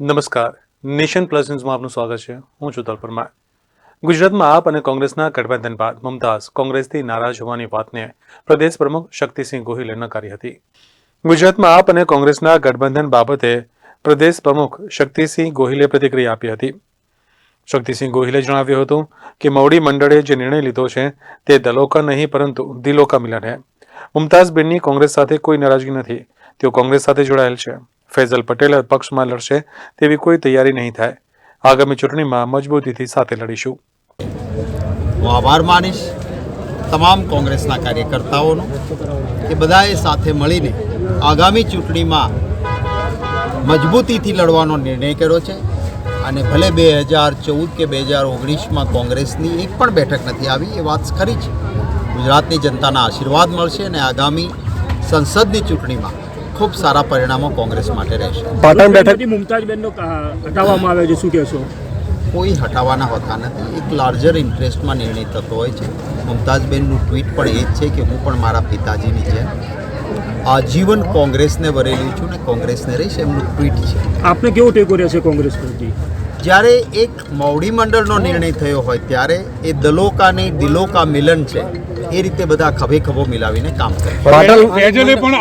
નમસ્કાર. Nation plus ન્યૂઝમાં આપનું સ્વાગત છે. હું છું તલ પરમાર ગુજરાતમાં આપ અને કોંગ્રેસના ગઠબંધન બાદ મમતાઝ કોંગ્રેસથી નારાજ હોવાની વાતને પ્રદેશ પ્રમુખ શક્તિસિંહ ગોહિલે નકારી હતી. ગુજરાતમાં આપ અને કોંગ્રેસના ગઠબંધન બાબતે પ્રદેશ પ્રમુખ શક્તિસિંહ ગોહિલે પ્રતિક્રિયા આપી હતી. શક્તિસિંહ ગોહિલે જણાવ્યું હતું કે મવડી મંડળે જે નિર્ણય લીધો છે તે દલો કા નહીં, પરંતુ દિલો કા મિલન હે. મુમતાઝ બેનની કોંગ્રેસ સાથે કોઈ નારાજગી નથી. તેઓ કોંગ્રેસ સાથે જોડાયેલ છે. ફૈઝલ પટેલ પક્ષમાં લડશે તેવી કોઈ તૈયારી નહીં થાય. આગામી ચૂંટણીમાં મજબૂતીથી સાથે લડીશું. હું આભાર માનીશ તમામ કોંગ્રેસના કાર્યકર્તાઓનો કે બધાએ સાથે મળીને આગામી ચૂંટણીમાં મજબૂતીથી લડવાનો નિર્ણય કર્યો છે અને ભલે બે હજાર ચૌદ કે બે હજાર ઓગણીસમાં કોંગ્રેસની એક પણ બેઠક નથી આવી એ વાત ખરી છે ગુજરાતની જનતાના આશીર્વાદ મળશે અને આગામી સંસદની ચૂંટણીમાં ખૂબ સારા પરિણામો કોંગ્રેસ માટે રહેશે. પાટણ બેઠક મુમતાજબેનનો હટાવવામાં આવે છે. શું કહેશો? કોઈ હટાવવાના હોતા નથી. એક લાર્જર ઇન્ટરેસ્ટમાં નિર્ણય થતો હોય છે. મુમતાઝબેનનું ટ્વીટ પણ એ જ છે કે હું પણ મારા પિતાજીની જેમ આજીવન કોંગ્રેસને વરેલી છું ને કોંગ્રેસને રહીશ એમનું ટ્વીટ છે. આપને કેવો ટેકો રહેશે કોંગ્રેસ પ્રતિ? જ્યારે એક મૌડી મંડળનો નિર્ણય થયો હોય ત્યારે એ દલો દિલોકા મિલન છે એ રીતે બધા ખભે ખભો મિલાવીને કામ કરે. ફેજલે પણ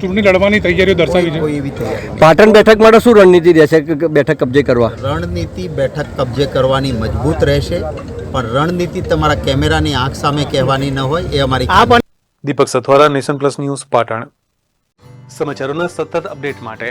ચૂંટણી લડવાની તૈયારીઓ દર્શાવી છે. એવી તૈયારી પાટણ બેઠક માટે શું રણનીતિ રહેશે? બેઠક કબજે કરવા? રણનીતિ બેઠક કબજે કરવાની મજબૂત રહેશે પણ રણનીતિ તમારા કેમેરાની આંખ સામે કહેવાની ન હોય એ અમારી Deepak Sathwara Nation Plus News Patan. સમાચારોના સતત અપડેટ માટે